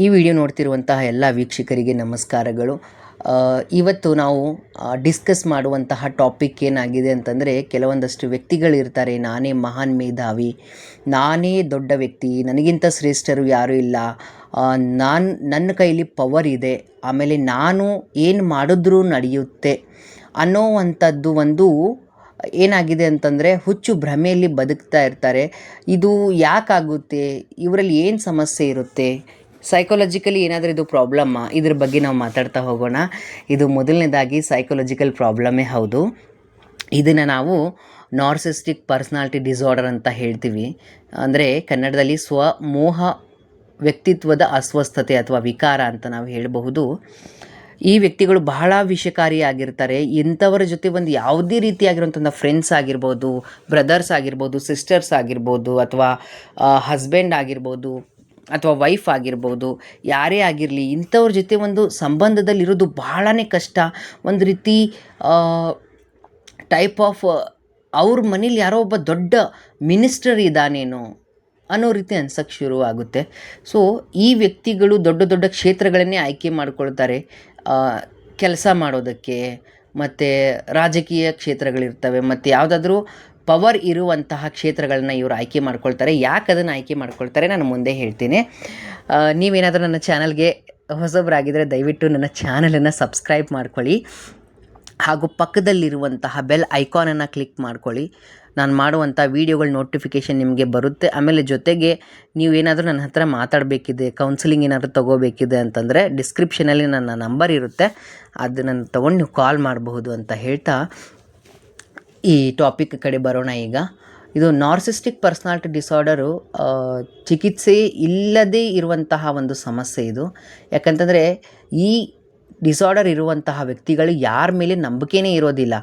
ಈ ವಿಡಿಯೋ ನೋಡ್ತಿರುವಂತಹ ಎಲ್ಲ ವೀಕ್ಷಕರಿಗೆ ನಮಸ್ಕಾರಗಳು. ಇವತ್ತು ನಾವು ಡಿಸ್ಕಸ್ ಮಾಡುವಂತಹ ಟಾಪಿಕ್ ಏನಾಗಿದೆ ಅಂತಂದರೆ, ಕೆಲವೊಂದಷ್ಟು ವ್ಯಕ್ತಿಗಳಿರ್ತಾರೆ. ನಾನೇ ಮಹಾನ್ ಮೇಧಾವಿ, ನಾನೇ ದೊಡ್ಡ ವ್ಯಕ್ತಿ, ನನಗಿಂತ ಶ್ರೇಷ್ಠರು ಯಾರೂ ಇಲ್ಲ. ನಾನು, ನನ್ನ ಕೈಲಿ ಪವರ್ ಇದೆ. ಆಮೇಲೆ ನಾನು ಏನು ಮಾಡಿದ್ರೂ ನಡೆಯುತ್ತೆ ಅನ್ನೋವಂಥದ್ದು ಒಂದು ಏನಾಗಿದೆ ಅಂತಂದರೆ, ಹುಚ್ಚು ಭ್ರಮೆಯಲ್ಲಿ ಬದುಕ್ತಾ ಇರ್ತಾರೆ. ಇದು ಯಾಕಾಗುತ್ತೆ? ಇವರಲ್ಲಿ ಏನು ಸಮಸ್ಯೆ ಇರುತ್ತೆ? ಸೈಕಾಲಜಿಕಲಿ ಏನಾದರೂ ಇದು ಪ್ರಾಬ್ಲಮ್ಮ ಇದ್ರ ಬಗ್ಗೆ ನಾವು ಮಾತಾಡ್ತಾ ಹೋಗೋಣ. ಇದು ಮೊದಲನೇದಾಗಿ ಸೈಕಾಲಜಿಕಲ್ ಪ್ರಾಬ್ಲಮ್ಮೇ ಹೌದು. ಇದನ್ನು ನಾವು ನಾರ್ಸಿಸ್ಟಿಕ್ ಪರ್ಸ್ನಾಲಿಟಿ ಡಿಸಾರ್ಡರ್ ಅಂತ ಹೇಳ್ತೀವಿ. ಅಂದರೆ ಕನ್ನಡದಲ್ಲಿ ಸ್ವಮೋಹ ವ್ಯಕ್ತಿತ್ವದ ಅಸ್ವಸ್ಥತೆ ಅಥವಾ ವಿಕಾರ ಅಂತ ನಾವು ಹೇಳಬಹುದು. ಈ ವ್ಯಕ್ತಿಗಳು ಬಹಳ ವಿಷಕಾರಿಯಾಗಿರ್ತಾರೆ ಇಂಥವರ ಜೊತೆ ಒಂದು ಯಾವುದೇ ರೀತಿಯಾಗಿರುವಂಥ ಫ್ರೆಂಡ್ಸ್ ಆಗಿರ್ಬೋದು ಬ್ರದರ್ಸ್ ಆಗಿರ್ಬೋದು ಸಿಸ್ಟರ್ಸ್ ಆಗಿರ್ಬೋದು ಅಥವಾ ಹಸ್ಬೆಂಡ್ ಆಗಿರ್ಬೋದು ಅಥವಾ ವೈಫ್ ಆಗಿರ್ಬೋದು, ಯಾರೇ ಆಗಿರಲಿ, ಇಂಥವ್ರ ಜೊತೆ ಒಂದು ಸಂಬಂಧದಲ್ಲಿರೋದು ಬಹಳನೇ ಕಷ್ಟ. ಒಂದು ರೀತಿ ಟೈಪ್ ಆಫ್ ಅವ್ರ ಮನೇಲಿ ಯಾರೋ ಒಬ್ಬ ದೊಡ್ಡ ಮಿನಿಸ್ಟರ್ ಇದ್ದಾನೇನೋ ಅನ್ನೋ ರೀತಿ ಅನ್ಸಕ್ಕೆ ಶುರು ಆಗುತ್ತೆ ಸೊ ಈ ವ್ಯಕ್ತಿಗಳು ದೊಡ್ಡ ದೊಡ್ಡ ಕ್ಷೇತ್ರಗಳನ್ನೇ ಆಯ್ಕೆ ಮಾಡ್ಕೊಳ್ತಾರೆ. ಕೆಲಸ ಮಾಡೋದಕ್ಕೆ, ಮತ್ತು ರಾಜಕೀಯ ಕ್ಷೇತ್ರಗಳಿರ್ತವೆ, ಮತ್ತು ಯಾವುದಾದ್ರೂ ಪವರ್ ಇರುವಂತಹ ಕ್ಷೇತ್ರಗಳನ್ನು ಇವರು ಆಯ್ಕೆ ಮಾಡ್ಕೊಳ್ತಾರೆ. ಯಾಕೆ ಅದನ್ನು ಆಯ್ಕೆ ಮಾಡ್ಕೊಳ್ತಾರೆ ನಾನು ಮುಂದೆ ಹೇಳ್ತೀನಿ. ನೀವೇನಾದರೂ ನನ್ನ ಚಾನಲ್ಗೆ ಹೊಸಬರಾಗಿದ್ದರೆ ದಯವಿಟ್ಟು ನನ್ನ ಚಾನಲನ್ನು ಸಬ್ಸ್ಕ್ರೈಬ್ ಮಾಡ್ಕೊಳ್ಳಿ. ಹಾಗೂ ಪಕ್ಕದಲ್ಲಿರುವಂತಹ ಬೆಲ್ ಐಕಾನನ್ನು ಕ್ಲಿಕ್ ಮಾಡ್ಕೊಳ್ಳಿ. ನಾನು ಮಾಡುವಂಥ ವೀಡಿಯೋಗಳ ನೋಟಿಫಿಕೇಷನ್ ನಿಮಗೆ ಬರುತ್ತೆ. ಆಮೇಲೆ ಜೊತೆಗೆ ನೀವೇನಾದರೂ ನನ್ನ ಹತ್ರ ಮಾತಾಡಬೇಕಿದೆ ಕೌನ್ಸಿಲಿಂಗ್ ಏನಾದರೂ ತೊಗೋಬೇಕಿದೆ ಅಂತಂದರೆ ಡಿಸ್ಕ್ರಿಪ್ಷನಲ್ಲಿ ನನ್ನ ನಂಬರ್ ಇರುತ್ತೆ. ಅದನ್ನು ತೊಗೊಂಡು ನೀವು ಕಾಲ್ ಮಾಡಬಹುದು ಅಂತ ಹೇಳ್ತಾ ಈ ಟಾಪಿಕ್ ಕಡೆ ಬರೋಣ ಈಗ. ಇದು ನಾರ್ಸಿಸ್ಟಿಕ್ ಪರ್ಸ್ನಾಲಿಟಿ ಡಿಸಾರ್ಡರು ಚಿಕಿತ್ಸೆ ಇಲ್ಲದೇ ಇರುವಂತಹ ಒಂದು ಸಮಸ್ಯೆ ಇದು. ಯಾಕಂತಂದರೆ ಈ ಡಿಸಾರ್ಡರ್ ಇರುವಂತಹ ವ್ಯಕ್ತಿಗಳು ಯಾರ ಮೇಲೆ ನಂಬಿಕೆನೇ ಇರೋದಿಲ್ಲ.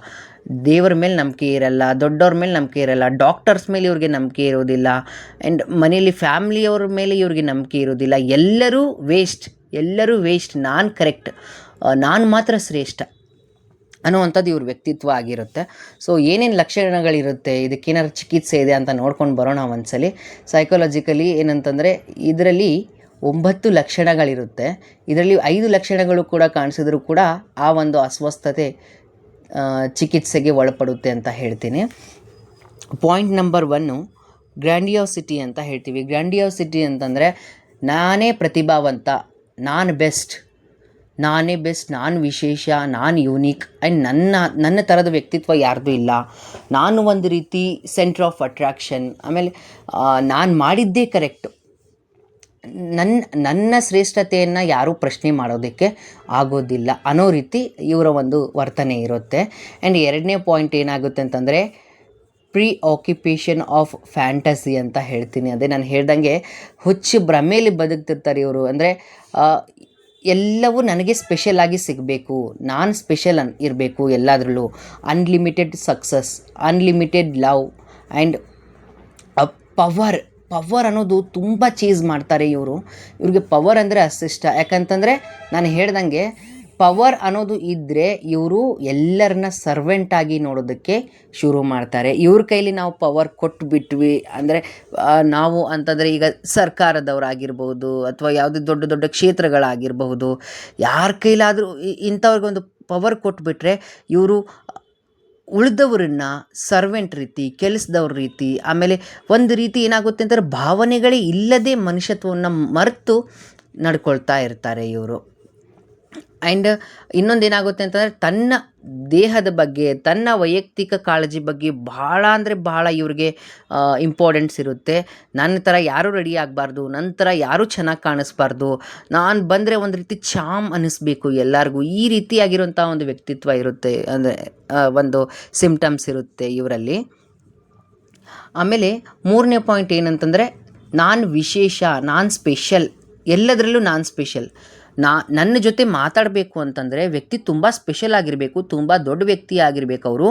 ದೇವರ ಮೇಲೆ ನಂಬಿಕೆ ಇರಲ್ಲ, ದೊಡ್ಡವ್ರ ಮೇಲೆ ನಂಬಿಕೆ ಇರಲ್ಲ ಡಾಕ್ಟರ್ಸ್ ಮೇಲೆ ಇವ್ರಿಗೆ ನಂಬಿಕೆ ಇರೋದಿಲ್ಲ ಆ್ಯಂಡ್ ಮನೆಯಲ್ಲಿ ಫ್ಯಾಮ್ಲಿಯವ್ರ ಮೇಲೆ ಇವ್ರಿಗೆ ನಂಬಿಕೆ ಇರೋದಿಲ್ಲ. ಎಲ್ಲರೂ ವೇಸ್ಟ್ ಎಲ್ಲರೂ ವೇಸ್ಟ್ ನಾನು ಕರೆಕ್ಟ್ ನಾನು ಮಾತ್ರ ಶ್ರೇಷ್ಠ. ಅನ್ನುವಂಥದ್ದು ಇವ್ರ ವ್ಯಕ್ತಿತ್ವ ಆಗಿರುತ್ತೆ. ಸೊ ಏನೇನು ಲಕ್ಷಣಗಳಿರುತ್ತೆ? ಇದಕ್ಕೇನಾದ್ರು ಚಿಕಿತ್ಸೆ ಇದೆ ಅಂತ ನೋಡ್ಕೊಂಡು ಬರೋಣ ಒಂದ್ಸಲ. ಸೈಕಾಲಜಿಕಲಿ ಏನಂತಂದರೆ, ಇದರಲ್ಲಿ ಒಂಬತ್ತು ಲಕ್ಷಣಗಳಿರುತ್ತೆ. ಇದರಲ್ಲಿ ಐದು ಲಕ್ಷಣಗಳು ಕೂಡ ಕಾಣಿಸಿದ್ರು ಕೂಡ ಆ ಒಂದು ಅಸ್ವಸ್ಥತೆ ಚಿಕಿತ್ಸೆಗೆ ಒಳಪಡುತ್ತೆ ಅಂತ ಹೇಳ್ತೀನಿ. ಪಾಯಿಂಟ್ ನಂಬರ್ ಒನ್ನು ಗ್ರ್ಯಾಂಡಿಯೋಸಿಟಿ ಅಂತ ಹೇಳ್ತೀವಿ. ಗ್ರ್ಯಾಂಡಿಯೋಸಿಟಿ ಅಂತಂದರೆ, ನಾನೇ ಪ್ರತಿಭಾವಂತ, ನಾನು ಬೆಸ್ಟ್ ನಾನೇ ಬೆಸ್ಟ್, ನಾನು ವಿಶೇಷ, ನಾನು ಯೂನಿಕ್ ಆ್ಯಂಡ್ ನನ್ನ ನನ್ನ ಥರದ ವ್ಯಕ್ತಿತ್ವ ಯಾರ್ದೂ ಇಲ್ಲ. ನಾನು ಒಂದು ರೀತಿ ಸೆಂಟ್ರ್ ಆಫ್ ಅಟ್ರಾಕ್ಷನ್ ಆಮೇಲೆ ನಾನು ಮಾಡಿದ್ದೇ ಕರೆಕ್ಟು ನನ್ನ ನನ್ನ ಶ್ರೇಷ್ಠತೆಯನ್ನು ಯಾರೂ ಪ್ರಶ್ನೆ ಮಾಡೋದಕ್ಕೆ ಆಗೋದಿಲ್ಲ ಅನ್ನೋ ರೀತಿ ಇವರ ಒಂದು ವರ್ತನೆ ಇರುತ್ತೆ. ಆ್ಯಂಡ್ ಎರಡನೇ ಪಾಯಿಂಟ್ ಏನಾಗುತ್ತೆ ಅಂತಂದರೆ ಪ್ರೀ ಆಕ್ಯುಪೇಷನ್ ಆಫ್ ಫ್ಯಾಂಟಸಿ ಅಂತ ಹೇಳ್ತೀನಿ. ಅದೇ ನಾನು ಹೇಳ್ದಂಗೆ ಹುಚ್ಚು ಭ್ರಮೆಯಲ್ಲಿ ಬದುಕ್ತಿರ್ತಾರೆ ಇವರು. ಅಂದರೆ ಎಲ್ಲವೂ ನನಗೆ ಸ್ಪೆಷಲ್ ಆಗಿ ಸಿಗಬೇಕು. ನಾನು ಸ್ಪೆಷಲ್ ಅನ್ ಇರಬೇಕು ಎಲ್ಲದರಲ್ಲೂ. Unlimited success unlimited love and power power ಅನ್ನೋದು ತುಂಬ ಚೇಸ್ ಮಾಡ್ತಾರೆ ಇವರು. ಇವ್ರಿಗೆ ಪವರ್ ಅಂದರೆ ಅಷ್ಟಿಷ್ಟ ಯಾಕಂತಂದರೆ ನಾನು ಹೇಳ್ದಂಗೆ ಪವರ್ ಅನ್ನೋದು ಇದ್ದರೆ ಇವರು ಎಲ್ಲರನ್ನ ಸರ್ವೆಂಟಾಗಿ ನೋಡೋದಕ್ಕೆ ಶುರು ಮಾಡ್ತಾರೆ. ಇವ್ರ ಕೈಲಿ ನಾವು ಪವರ್ ಕೊಟ್ಬಿಟ್ವಿ ಅಂದರೆ ನಾವು ಅಂತಂದರೆ ಈಗ ಸರ್ಕಾರದವರಾಗಿರ್ಬೋದು ಅಥವಾ ಯಾವುದೇ ದೊಡ್ಡ ದೊಡ್ಡ ಕ್ಷೇತ್ರಗಳಾಗಿರಬಹುದು, ಯಾರ ಕೈಲಾದರೂ ಇಂಥವ್ರಿಗೊಂದು ಪವರ್ ಕೊಟ್ಬಿಟ್ರೆ ಇವರು ಉಳಿದವರನ್ನ ಸರ್ವೆಂಟ್ ರೀತಿ, ಕೆಲಸದವ್ರ ರೀತಿ, ಆಮೇಲೆ ಒಂದು ರೀತಿ ಏನಾಗುತ್ತೆ ಅಂತಂದ್ರೆ ಭಾವನೆಗಳೇ ಇಲ್ಲದೆ ಮನುಷ್ಯತ್ವವನ್ನು ಮರೆತು ನಡ್ಕೊಳ್ತಾ ಇರ್ತಾರೆ ಇವರು. ಆ್ಯಂಡ್ ಇನ್ನೊಂದು ಏನಾಗುತ್ತೆ ಅಂತಂದರೆ ತನ್ನ ದೇಹದ ಬಗ್ಗೆ, ತನ್ನ ವೈಯಕ್ತಿಕ ಕಾಳಜಿ ಬಗ್ಗೆ ಭಾಳ ಅಂದರೆ ಭಾಳ ಇವ್ರಿಗೆ ಇಂಪಾರ್ಟೆನ್ಸ್ ಇರುತ್ತೆ. ನನ್ನ ಥರ ಯಾರೂ ರೆಡಿ ಆಗಬಾರ್ದು, ನನ್ನ ಥರ ಯಾರೂ ಚೆನ್ನಾಗಿ ಕಾಣಿಸ್ಬಾರ್ದು. ನಾನು ಬಂದರೆ ಒಂದು ರೀತಿ ಚಾಮ್ ಅನ್ನಿಸ್ಬೇಕು ಎಲ್ಲರಿಗೂ. ಈ ರೀತಿಯಾಗಿರುವಂಥ ಒಂದು ವ್ಯಕ್ತಿತ್ವ ಇರುತ್ತೆ, ಅಂದರೆ ಒಂದು ಸಿಮ್ಟಮ್ಸ್ ಇರುತ್ತೆ ಇವರಲ್ಲಿ. ಆಮೇಲೆ ಮೂರನೇ ಪಾಯಿಂಟ್ ಏನಂತಂದರೆ ನಾನು ವಿಶೇಷ, ನಾನು ಸ್ಪೆಷಲ್ ಎಲ್ಲದರಲ್ಲೂ ನಾನು ಸ್ಪೆಷಲ್ ನಾ, ನನ್ನ ಜೊತೆ ಮಾತಾಡಬೇಕು ಅಂತಂದರೆ ವ್ಯಕ್ತಿ ತುಂಬ ಸ್ಪೆಷಲ್ ಆಗಿರಬೇಕು, ತುಂಬ ದೊಡ್ಡ ವ್ಯಕ್ತಿ ಆಗಿರಬೇಕು ಅವರು.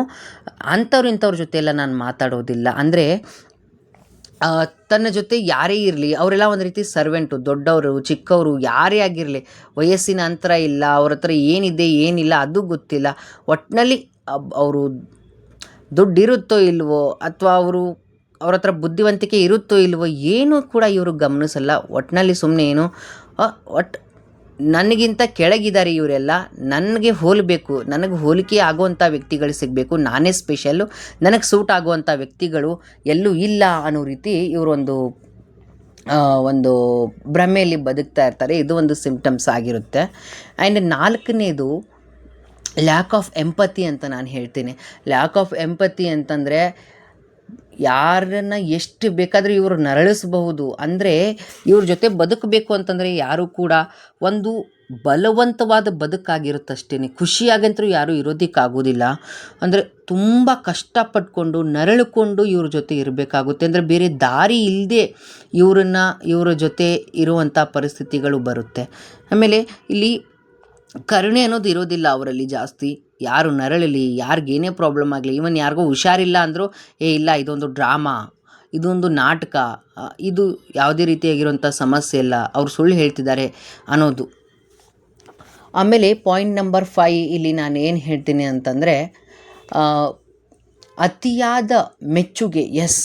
ಅಂಥವ್ರು ಇಂಥವ್ರ ಜೊತೆ ಎಲ್ಲ ನಾನು ಮಾತಾಡೋದಿಲ್ಲ. ಅಂದರೆ ತನ್ನ ಜೊತೆ ಯಾರೇ ಇರಲಿ, ಅವರೆಲ್ಲ ಒಂದು ರೀತಿ ಸರ್ವೆಂಟು ದೊಡ್ಡವರು, ಚಿಕ್ಕವರು, ಯಾರೇ ಆಗಿರಲಿ, ವಯಸ್ಸಿನ ಅಂತರ ಇಲ್ಲ, ಅವ್ರ ಹತ್ರ ಏನಿದೆ, ಏನಿಲ್ಲ, ಅದು ಗೊತ್ತಿಲ್ಲ. ಒಟ್ಟಿನಲ್ಲಿ ಅವರು ದುಡ್ಡಿರುತ್ತೋ ಇಲ್ವೋ, ಅಥವಾ ಅವರು ಅವ್ರ ಹತ್ರ ಬುದ್ಧಿವಂತಿಕೆ ಇರುತ್ತೋ ಇಲ್ವೋ, ಏನೂ ಕೂಡ ಇವರು ಗಮನಿಸಲ್ಲ. ಒಟ್ಟಿನಲ್ಲಿ ಸುಮ್ಮನೆ ಏನು ಒಟ್ಟು ನನಗಿಂತ ಕೆಳಗಿದ್ದಾರೆ ಇವರೆಲ್ಲ, ನನಗೆ ಹೋಲಬೇಕು, ನನಗೆ ಹೋಲಿಕೆ ಆಗುವಂಥ ವ್ಯಕ್ತಿಗಳು ಸಿಗಬೇಕು, ನಾನೇ ಸ್ಪೆಷಲ್ಲು ನನಗೆ ಸೂಟ್ ಆಗುವಂಥ ವ್ಯಕ್ತಿಗಳು ಎಲ್ಲೂ ಇಲ್ಲ ಅನ್ನೋ ರೀತಿ ಇವರೊಂದು ಒಂದು ಭ್ರಮೆಯಲ್ಲಿ ಬದುಕ್ತಾ ಇರ್ತಾರೆ. ಇದು ಒಂದು ಸಿಂಪ್ಟಮ್ಸ್ ಆಗಿರುತ್ತೆ. ಆ್ಯಂಡ್ ನಾಲ್ಕನೇದು ಲ್ಯಾಕ್ ಆಫ್ ಎಂಪತಿ ಅಂತ ನಾನು ಹೇಳ್ತೀನಿ. ಲ್ಯಾಕ್ ಆಫ್ ಎಂಪತಿ ಅಂತಂದರೆ ಯಾರನ್ನ ಎಷ್ಟು ಬೇಕಾದರೂ ಇವರು ನರಳಿಸಬಹುದು. ಅಂದರೆ ಇವ್ರ ಜೊತೆ ಬದುಕಬೇಕು ಅಂತಂದರೆ ಯಾರೂ ಕೂಡ ಒಂದು ಬಲವಂತವಾದ ಬದುಕಾಗಿರುತ್ತಷ್ಟೇ ಖುಷಿಯಾಗಂತರೂ ಯಾರೂ ಇರೋದಕ್ಕಾಗೋದಿಲ್ಲ ಅಂದರೆ ತುಂಬ ಕಷ್ಟಪಟ್ಕೊಂಡು ನರಳಿಕೊಂಡು ಇವ್ರ ಜೊತೆ ಇರಬೇಕಾಗುತ್ತೆ. ಅಂದರೆ ಬೇರೆ ದಾರಿ ಇಲ್ಲದೆ ಇವರನ್ನು ಇವರ ಜೊತೆ ಇರುವಂಥ ಪರಿಸ್ಥಿತಿಗಳು ಬರುತ್ತೆ. ಆಮೇಲೆ ಇಲ್ಲಿ ಕರುಣೆ ಅನ್ನೋದು ಇರೋದಿಲ್ಲ ಅವರಲ್ಲಿ ಜಾಸ್ತಿ. ಯಾರು ನರಳಲಿ, ಯಾರಿಗೇನೇ ಪ್ರಾಬ್ಲಮ್ ಆಗಲಿ ಇವನ್ ಯಾರಿಗೂ ಹುಷಾರಿಲ್ಲ ಅಂದರೂ, ಏ, ಇಲ್ಲ, ಇದೊಂದು ಡ್ರಾಮಾ ಇದೊಂದು ನಾಟಕ ಇದು ಯಾವುದೇ ರೀತಿಯಾಗಿರುವಂಥ ಸಮಸ್ಯೆ ಇಲ್ಲ. ಅವ್ರು ಸುಳ್ಳು ಹೇಳ್ತಿದ್ದಾರೆ ಅನ್ನೋದು. ಆಮೇಲೆ ಪಾಯಿಂಟ್ ನಂಬರ್ ಫೈ ಇಲ್ಲಿ ನಾನು ಏನು ಹೇಳ್ತೀನಿ ಅಂತಂದರೆ ಅತಿಯಾದ ಮೆಚ್ಚುಗೆ ಎಸ್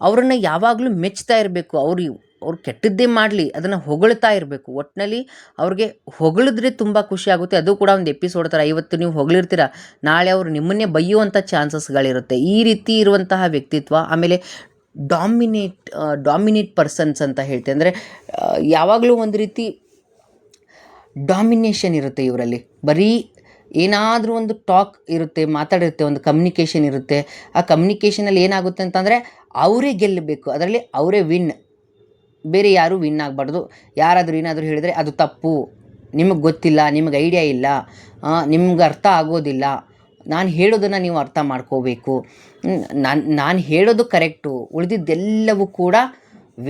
ಅವರನ್ನು ಯಾವಾಗಲೂ ಮೆಚ್ತಾ ಇರಬೇಕು. ಅವ್ರು ಅವ್ರು ಕೆಟ್ಟದ್ದೇ ಮಾಡಲಿ, ಅದನ್ನು ಹೊಗಳ್ತಾ ಇರಬೇಕು. ಒಟ್ಟಿನಲ್ಲಿ ಅವ್ರಿಗೆ ಹೊಗಳಿದ್ರೆ ತುಂಬ ಖುಷಿ ಆಗುತ್ತೆ. ಅದು ಕೂಡ ಒಂದು ಎಪಿಸೋಡ್ ಥರ. ಇವತ್ತು ನೀವು ಹೊಗಳಿರ್ತೀರ? ನಾಳೆ ಅವರು ನಿಮ್ಮನ್ನೇ ಬೈಯುವಂಥ ಚಾನ್ಸಸ್ಗಳಿರುತ್ತೆ ಈ ರೀತಿ ಇರುವಂತಹ ವ್ಯಕ್ತಿತ್ವ, ಆಮೇಲೆ ಡಾಮಿನೇಟ್ ಡಾಮಿನೇಟ್ ಪರ್ಸನ್ಸ್ ಅಂತ ಹೇಳ್ತೆ ಅಂದರೆ ಯಾವಾಗಲೂ ಒಂದು ರೀತಿ ಡಾಮಿನೇಷನ್ ಇರುತ್ತೆ ಇವರಲ್ಲಿ. ಬರೀ ಏನಾದರೂ ಒಂದು ಟಾಕ್ ಇರುತ್ತೆ, ಮಾತಾಡಿರುತ್ತೆ, ಒಂದು ಕಮ್ಯುನಿಕೇಷನ್ ಇರುತ್ತೆ. ಆ ಕಮ್ಯುನಿಕೇಷನಲ್ಲಿ ಏನಾಗುತ್ತೆ ಅಂತಂದರೆ, ಅವರೇ ಗೆಲ್ಲಬೇಕು. ಅದರಲ್ಲಿ ಅವರೇ ವಿನ್ ಬೇರೆ ಯಾರೂ ವಿನ್ ಆಗಬಾರ್ದು. ಯಾರಾದರೂ ಏನಾದರೂ ಹೇಳಿದರೆ ಅದು ತಪ್ಪು. ನಿಮಗೆ ಗೊತ್ತಿಲ್ಲ, ನಿಮಗೆ ಐಡಿಯಾ ಇಲ್ಲ ನಿಮ್ಗೆ ಅರ್ಥ ಆಗೋದಿಲ್ಲ. ನಾನು ಹೇಳೋದನ್ನು ನೀವು ಅರ್ಥ ಮಾಡ್ಕೋಬೇಕು. ನಾನು ನಾನು ಹೇಳೋದು ಕರೆಕ್ಟು ಉಳಿದಿದ್ದೆಲ್ಲವೂ ಕೂಡ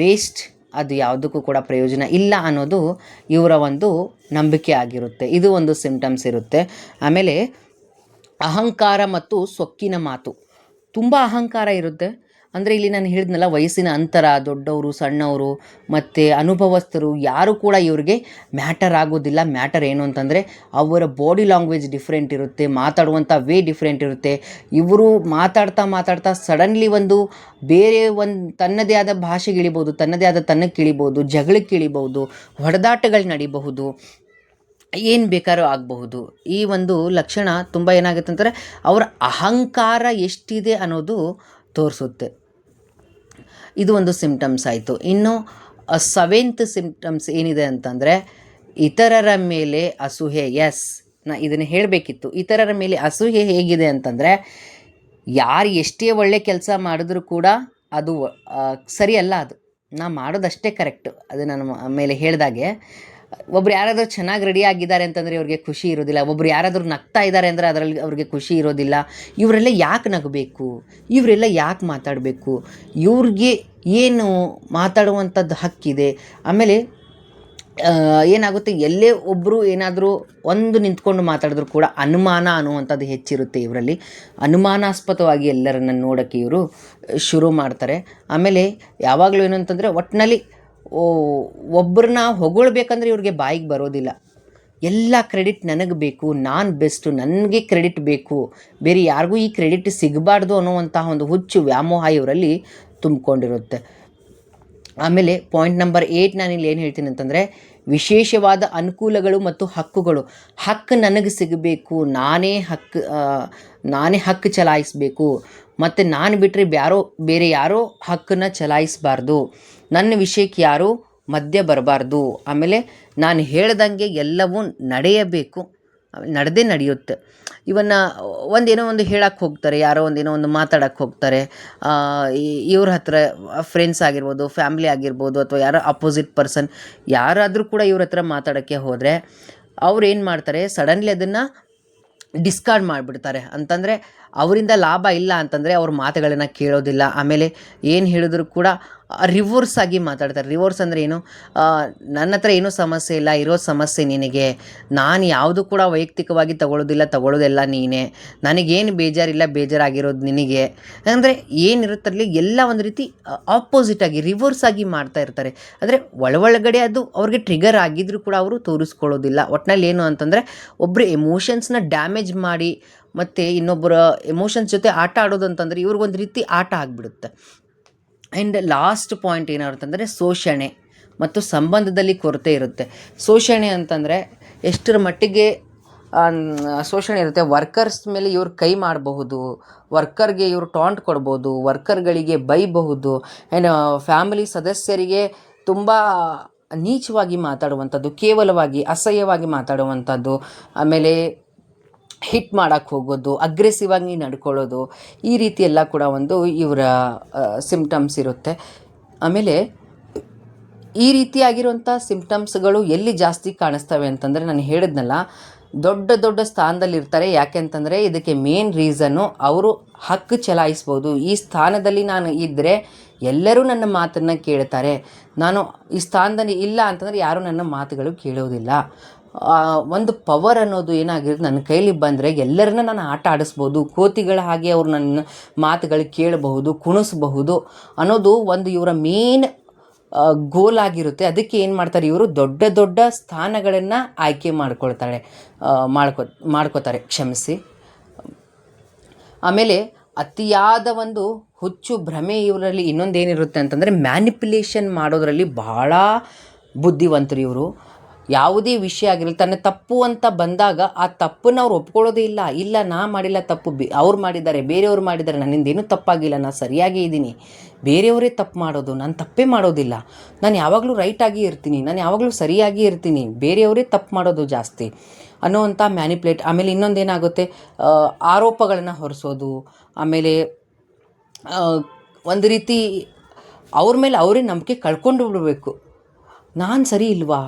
ವೇಸ್ಟ್ ಅದು ಯಾವುದಕ್ಕೂ ಕೂಡ ಪ್ರಯೋಜನ ಇಲ್ಲ ಅನ್ನೋದು ಇವರ ಒಂದು ನಂಬಿಕೆ ಆಗಿರುತ್ತೆ. ಇದು ಒಂದು ಸಿಂಪ್ಟಮ್ಸ್ ಇರುತ್ತೆ. ಆಮೇಲೆ ಅಹಂಕಾರ ಮತ್ತು ಸೊಕ್ಕಿನ ಮಾತು. ತುಂಬ ಅಹಂಕಾರ ಇರುತ್ತೆ. ಅಂದರೆ ಇಲ್ಲಿ ನಾನು ಹೇಳಿದ್ನಲ್ಲ, ವಯಸ್ಸಿನ ಅಂತರ, ದೊಡ್ಡವರು, ಸಣ್ಣವರು, ಮತ್ತು ಅನುಭವಸ್ಥರು, ಯಾರು ಕೂಡ ಇವ್ರಿಗೆ ಮ್ಯಾಟರ್ ಆಗೋದಿಲ್ಲ. ಮ್ಯಾಟರ್ ಏನು ಅಂತಂದರೆ, ಅವರ ಬಾಡಿ ಲ್ಯಾಂಗ್ವೇಜ್ ಡಿಫ್ರೆಂಟ್ ಇರುತ್ತೆ, ಮಾತಾಡುವಂಥ ವೇ ಡಿಫ್ರೆಂಟ್ ಇರುತ್ತೆ. ಇವರು ಮಾತಾಡ್ತಾ ಮಾತಾಡ್ತಾ ಸಡನ್ಲಿ ಒಂದು ಬೇರೆ ಒಂದು ತನ್ನದೇ ಆದ ಭಾಷೆಗೆ ಇಳಿಬೋದು ತನ್ನದೇ ಆದ ತನ್ನಕ್ಕೆ ಇಳಿಬೋದು ಜಗಳಕ್ಕೆ ಇಳಿಬೋದು ಹೊಡೆದಾಟಗಳು ನಡಿಬಹುದು, ಏನು ಬೇಕಾದ್ರೂ ಆಗಬಹುದು. ಈ ಒಂದು ಲಕ್ಷಣ ತುಂಬ ಏನಾಗುತ್ತೆ ಅಂತಂದರೆ ಅವರ ಅಹಂಕಾರ ಎಷ್ಟಿದೆ ಅನ್ನೋದು ತೋರಿಸುತ್ತೆ. ಇದು ಒಂದು ಸಿಂಪ್ಟಮ್ಸ್ ಆಯಿತು. ಇನ್ನು ಸೆವೆಂತ್ ಸಿಂಪ್ಟಮ್ಸ್ ಏನಿದೆ ಅಂತಂದರೆ, ಇತರರ ಮೇಲೆ ಅಸೂಹೆ ಎಸ್ ನಾ ಇದನ್ನು ಹೇಳಬೇಕಿತ್ತು. ಇತರರ ಮೇಲೆ ಅಸೂಹೆ ಹೇಗಿದೆ ಅಂತಂದರೆ, ಯಾರು ಎಷ್ಟೇ ಒಳ್ಳೆ ಕೆಲಸ ಮಾಡಿದ್ರೂ ಕೂಡ ಅದು ಸರಿಯಲ್ಲ ಅದು. ನಾ ಮಾಡೋದಷ್ಟೇ ಕರೆಕ್ಟು ಅದು ನಾನು ಮೇಲೆ ಹೇಳಿದಾಗೆ. ಒಬ್ರು ಯಾರಾದರೂ ಚೆನ್ನಾಗಿ ರೆಡಿ ಆಗಿದ್ದಾರೆ ಅಂತಂದರೆ ಇವ್ರಿಗೆ ಖುಷಿ ಇರೋದಿಲ್ಲ. ಒಬ್ರು ಯಾರಾದರೂ ನಗ್ತಾ ಇದ್ದಾರೆ ಅಂದರೆ ಅದರಲ್ಲಿ ಅವ್ರಿಗೆ ಖುಷಿ ಇರೋದಿಲ್ಲ. ಇವರೆಲ್ಲ ಯಾಕೆ ನಗಬೇಕು? ಇವರೆಲ್ಲ ಯಾಕೆ ಮಾತಾಡಬೇಕು? ಇವ್ರಿಗೆ ಏನು ಮಾತಾಡುವಂಥದ್ದು ಹಕ್ಕಿದೆ? ಆಮೇಲೆ ಏನಾಗುತ್ತೆ? ಎಲ್ಲೇ ಒಬ್ಬರು ಏನಾದರೂ ಒಂದು ನಿಂತ್ಕೊಂಡು ಮಾತಾಡಿದ್ರು ಕೂಡ ಅನುಮಾನ ಅನ್ನುವಂಥದ್ದು ಹೆಚ್ಚಿರುತ್ತೆ ಇವರಲ್ಲಿ. ಅನುಮಾನಾಸ್ಪದವಾಗಿ ಎಲ್ಲರನ್ನ ನೋಡೋಕ್ಕೆ ಇವರು ಶುರು ಮಾಡ್ತಾರೆ. ಆಮೇಲೆ ಯಾವಾಗಲೂ ಏನು ಅಂತಂದರೆ ಒಟ್ಟಿನಲ್ಲಿ ಒಬ್ಬರನ್ನ ಹೊಗಳ್ಬೇಕಂದ್ರೆ ಇವ್ರಿಗೆ ಬಾಯಿಗೆ ಬರೋದಿಲ್ಲ. ಎಲ್ಲ ಕ್ರೆಡಿಟ್ ನನಗೆ ಬೇಕು, ನಾನು ಬೆಸ್ಟು, ನನಗೆ ಕ್ರೆಡಿಟ್ ಬೇಕು. ಬೇರೆ ಯಾರಿಗೂ ಈ ಕ್ರೆಡಿಟ್ ಸಿಗಬಾರ್ದು ಅನ್ನುವಂತಹ ಒಂದು ಹುಚ್ಚು ವ್ಯಾಮೋಹ ಇವರಲ್ಲಿ ತುಂಬಿಕೊಂಡಿರುತ್ತೆ. ಆಮೇಲೆ ಪಾಯಿಂಟ್ ನಂಬರ್ ಏಯ್ಟ್ ನಾನಿಲ್ಲಿ ಏನು ಹೇಳ್ತೀನಿ ಅಂತಂದರೆ, ವಿಶೇಷವಾದ ಅನುಕೂಲಗಳು ಮತ್ತು ಹಕ್ಕುಗಳು. ಹಕ್ಕು ನನಗೆ ಸಿಗಬೇಕು, ನಾನೇ ಹಕ್ಕು ನಾನೇ ಹಕ್ಕು ಚಲಾಯಿಸಬೇಕು. ಮತ್ತು ನಾನು ಬಿಟ್ಟರೆ ಯಾರೋ ಬೇರೆ ಯಾರೋ ಹಕ್ಕನ್ನು ಚಲಾಯಿಸಬಾರ್ದು. ನನ್ನ ವಿಷಯಕ್ಕೆ ಯಾರೂ ಮಧ್ಯ ಬರಬಾರ್ದು. ಆಮೇಲೆ ನಾನು ಹೇಳ್ದಂಗೆ ಎಲ್ಲವೂ ನಡೆಯಬೇಕು. ನಡೆದೇ ನಡೆಯುತ್ತೆ. ಇವನ್ನ ಒಂದೇನೋ ಒಂದು ಹೇಳಕ್ಕೆ ಹೋಗ್ತಾರೆ, ಯಾರೋ ಒಂದೇನೋ ಒಂದು ಮಾತಾಡೋಕ್ಕೆ ಹೋಗ್ತಾರೆ. ಇವ್ರ ಹತ್ರ ಫ್ರೆಂಡ್ಸ್ ಆಗಿರ್ಬೋದು ಫ್ಯಾಮ್ಲಿ ಆಗಿರ್ಬೋದು, ಅಥವಾ ಯಾರೋ ಅಪೋಸಿಟ್ ಪರ್ಸನ್ ಯಾರಾದರೂ ಕೂಡ ಇವ್ರ ಹತ್ರ ಮಾತಾಡೋಕ್ಕೆ ಹೋದರೆ ಅವ್ರು ಏನು ಮಾಡ್ತಾರೆ ಸಡನ್ಲಿ ಅದನ್ನು ಡಿಸ್ಕಾರ್ಡ್ ಮಾಡಿಬಿಡ್ತಾರೆ. ಅಂತಂದರೆ ಅವರಿಂದ ಲಾಭ ಇಲ್ಲ ಅಂತಂದರೆ ಅವ್ರ ಮಾತುಗಳನ್ನು ಕೇಳೋದಿಲ್ಲ. ಆಮೇಲೆ ಏನು ಹೇಳಿದ್ರು ಕೂಡ ರಿವರ್ಸ್ ಆಗಿ ಮಾತಾಡ್ತಾರೆ. ರಿವರ್ಸ್ ಅಂದರೆ ಏನು? ನನ್ನ ಹತ್ರ ಏನೂ ಸಮಸ್ಯೆ ಇಲ್ಲ, ಇರೋ ಸಮಸ್ಯೆ ನಿನಗೆ. ನಾನು ಯಾವುದು ಕೂಡ ವೈಯಕ್ತಿಕವಾಗಿ ತಗೊಳ್ಳೋದಿಲ್ಲ ತಗೊಳ್ಳೋದೆಲ್ಲ ನೀನೇ. ನನಗೇನು ಬೇಜಾರಿಲ್ಲ, ಬೇಜಾರಾಗಿರೋದು ನಿನಗೆ. ಅಂದರೆ ಏನಿರುತ್ತಲ್ಲಿ ಎಲ್ಲ ಒಂದು ರೀತಿ ಆಪೋಸಿಟ್ ಆಗಿ ರಿವರ್ಸ್ ಆಗಿ ಮಾಡ್ತಾ ಇರ್ತಾರೆ. ಅಂದರೆ ಒಳಗಡೆ ಅದು ಅವ್ರಿಗೆ ಟ್ರಿಗರ್ ಆಗಿದ್ದರೂ ಕೂಡ ಅವರು ತೋರಿಸ್ಕೊಳ್ಳೋದಿಲ್ಲ. ಒಟ್ಟಿನಲ್ಲಿ ಏನು ಅಂತಂದರೆ ಒಬ್ಬರು ಎಮೋಷನ್ಸ್ನ ಡ್ಯಾಮೇಜ್ ಮಾಡಿ ಮತ್ತು ಇನ್ನೊಬ್ಬರ ಎಮೋಷನ್ಸ್ ಜೊತೆ ಆಟ ಆಡೋದಂತಂದರೆ ಇವ್ರಿಗೊಂದು ರೀತಿ ಆಟ ಆಗಿಬಿಡುತ್ತೆ. ಆ್ಯಂಡ್ ಲಾಸ್ಟ್ ಪಾಯಿಂಟ್ ಏನಾಗುತ್ತೆ ಅಂದರೆ ಶೋಷಣೆ ಮತ್ತು ಸಂಬಂಧದಲ್ಲಿ ಕೊರತೆ ಇರುತ್ತೆ. ಶೋಷಣೆ ಅಂತಂದರೆ ಎಷ್ಟರ ಮಟ್ಟಿಗೆ ಶೋಷಣೆ ಇರುತ್ತೆ. ವರ್ಕರ್ಸ್ ಮೇಲೆ ಇವ್ರು ಕೈ ಮಾಡಬಹುದು ವರ್ಕರ್ಗೆ ಇವರು ಟಾಂಟ್ ಕೊಡ್ಬೋದು ವರ್ಕರ್ಗಳಿಗೆ ಬೈಬಹುದು ಏನು ಫ್ಯಾಮಿಲಿ ಸದಸ್ಯರಿಗೆ ತುಂಬ ನೀಚವಾಗಿ ಮಾತಾಡುವಂಥದ್ದು, ಕೇವಲವಾಗಿ, ಅಸಹ್ಯವಾಗಿ ಮಾತಾಡುವಂಥದ್ದು, ಆಮೇಲೆ ಹಿಟ್ ಮಾಡೋಕ್ಕೆ ಹೋಗೋದು ಅಗ್ರೆಸಿವ್ ಆಗಿ ನಡ್ಕೊಳ್ಳೋದು, ಈ ರೀತಿ ಎಲ್ಲ ಕೂಡ ಒಂದು ಇವರ ಸಿಮ್ಟಮ್ಸ್ ಇರುತ್ತೆ. ಆಮೇಲೆ ಈ ರೀತಿಯಾಗಿರುವಂಥ ಸಿಮ್ಟಮ್ಸ್ಗಳು ಎಲ್ಲಿ ಜಾಸ್ತಿ ಕಾಣಿಸ್ತವೆ ಅಂತಂದರೆ ನಾನು ಹೇಳಿದ್ನಲ್ಲ, ದೊಡ್ಡ ದೊಡ್ಡ ಸ್ಥಾನದಲ್ಲಿರ್ತಾರೆ ಯಾಕೆ ಅಂತಂದರೆ ಇದಕ್ಕೆ ಮೇನ್ ರೀಸನ್ನು ಅವರು ಹಕ್ಕು ಚಲಾಯಿಸ್ಬೋದು. ಈ ಸ್ಥಾನದಲ್ಲಿ ನಾನು ಇದ್ದರೆ ಎಲ್ಲರೂ ನನ್ನ ಮಾತನ್ನು ಕೇಳ್ತಾರೆ. ನಾನು ಈ ಸ್ಥಾನದಲ್ಲಿ ಇಲ್ಲ ಅಂತಂದರೆ ಯಾರೂ ನನ್ನ ಮಾತುಗಳು ಕೇಳೋದಿಲ್ಲ. ಒಂದು ಪವರ್ ಅನ್ನೋದು ಏನಾಗಿರುತ್ತೆ ನನ್ನ ಕೈಲಿ ಬಂದರೆ ಎಲ್ಲರನ್ನ ನಾನು ಆಟ ಆಡಿಸ್ಬೋದು ಕೋತಿಗಳ ಹಾಗೆ ಅವ್ರು ನನ್ನ ಮಾತುಗಳು ಕೇಳಬಹುದು ಕುಣಿಸ್ಬಹುದು ಅನ್ನೋದು ಒಂದು ಇವರ ಮೇನ್ ಗೋಲ್ ಆಗಿರುತ್ತೆ. ಅದಕ್ಕೆ ಏನು ಮಾಡ್ತಾರೆ ಇವರು ದೊಡ್ಡ ದೊಡ್ಡ ಸ್ಥಾನಗಳನ್ನು ಆಯ್ಕೆ ಮಾಡ್ಕೊಳ್ತಾರೆ ಆ, ಮಾಡ್ಕೊ ಮಾಡ್ಕೋತಾರೆ ಕ್ಷಮಿಸಿ. ಆಮೇಲೆ ಅತಿಯಾದ ಒಂದು ಹುಚ್ಚು ಭ್ರಮೆ ಇವರಲ್ಲಿ ಇನ್ನೊಂದೇನಿರುತ್ತೆ ಅಂತಂದರೆ ಮ್ಯಾನಿಪ್ಯುಲೇಷನ್ ಮಾಡೋದರಲ್ಲಿ ಬಹಳ ಬುದ್ಧಿವಂತರು ಇವರು. ಯಾವುದೇ ವಿಷಯ ಆಗಿರಲಿ, ತನ್ನ ತಪ್ಪು ಅಂತ ಬಂದಾಗ ಆ ತಪ್ಪನ್ನು ಅವ್ರು ಒಪ್ಕೊಳ್ಳೋದೇ ಇಲ್ಲ. ಇಲ್ಲ, ನಾ ಮಾಡಿಲ್ಲ ತಪ್ಪು, ಬಿ ಅವ್ರು ಮಾಡಿದ್ದಾರೆ, ಬೇರೆಯವ್ರು ಮಾಡಿದ್ದಾರೆ ನನ್ನಿಂದ ಏನೂ ತಪ್ಪಾಗಿಲ್ಲ ನಾನು ಸರಿಯಾಗೇ ಇದ್ದೀನಿ. ಬೇರೆಯವರೇ ತಪ್ಪು ಮಾಡೋದು, ನಾನು ತಪ್ಪೇ ಮಾಡೋದಿಲ್ಲ. ನಾನು ಯಾವಾಗಲೂ ರೈಟಾಗಿ ಇರ್ತೀನಿ, ನಾನು ಯಾವಾಗಲೂ ಸರಿಯಾಗಿ ಇರ್ತೀನಿ. ಬೇರೆಯವರೇ ತಪ್ಪು ಮಾಡೋದು ಜಾಸ್ತಿ. ಅನ್ನೋವಂಥ ಮ್ಯಾನಿಪ್ಯುಲೇಟ್ ಆಮೇಲೆ ಇನ್ನೊಂದೇನಾಗುತ್ತೆ? ಆರೋಪಗಳನ್ನು ಹೊರಿಸೋದು, ಆಮೇಲೆ ಒಂದು ರೀತಿ ಅವ್ರ ಮೇಲೆ ಅವರೇ ನಂಬಿಕೆ ಕಳ್ಕೊಂಡು ಬಿಡಬೇಕು. ನಾನು ಸರಿ ಇಲ್ವಾ?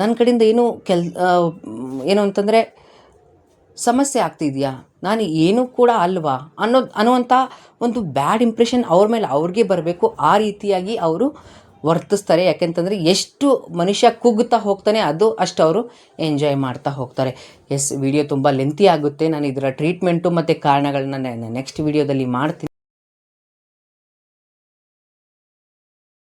ನನ್ನ ಕಡೆಯಿಂದ ಏನು ಕೆಲ್ ಏನು ಅಂತಂದರೆ ಸಮಸ್ಯೆ ಆಗ್ತಿದೆಯಾ ನಾನು ಏನೂ ಕೂಡ ಅಲ್ವಾ? ಅನ್ನೋದು ಅನ್ನುವಂಥ ಒಂದು ಬ್ಯಾಡ್ ಇಂಪ್ರೆಷನ್ ಅವ್ರ ಮೇಲೆ ಅವ್ರಿಗೆ ಬರಬೇಕು, ಆ ರೀತಿಯಾಗಿ ಅವರು ವರ್ತಿಸ್ತಾರೆ. ಯಾಕೆಂತಂದರೆ ಎಷ್ಟು ಮನುಷ್ಯ ಕುಗ್ಗುತ್ತಾ ಹೋಗ್ತಾನೆ ಅದು ಅಷ್ಟು ಅವರು ಎಂಜಾಯ್ ಮಾಡ್ತಾ ಹೋಗ್ತಾರೆ. ಎಸ್ ವಿಡಿಯೋ ತುಂಬ ಲೆಂತಿ ಆಗುತ್ತೆ. ನಾನು ಇದರ ಟ್ರೀಟ್ಮೆಂಟು ಮತ್ತು ಕಾರಣಗಳನ್ನ ನೆಕ್ಸ್ಟ್ ವಿಡಿಯೋದಲ್ಲಿ ಮಾಡ್ತೀನಿ.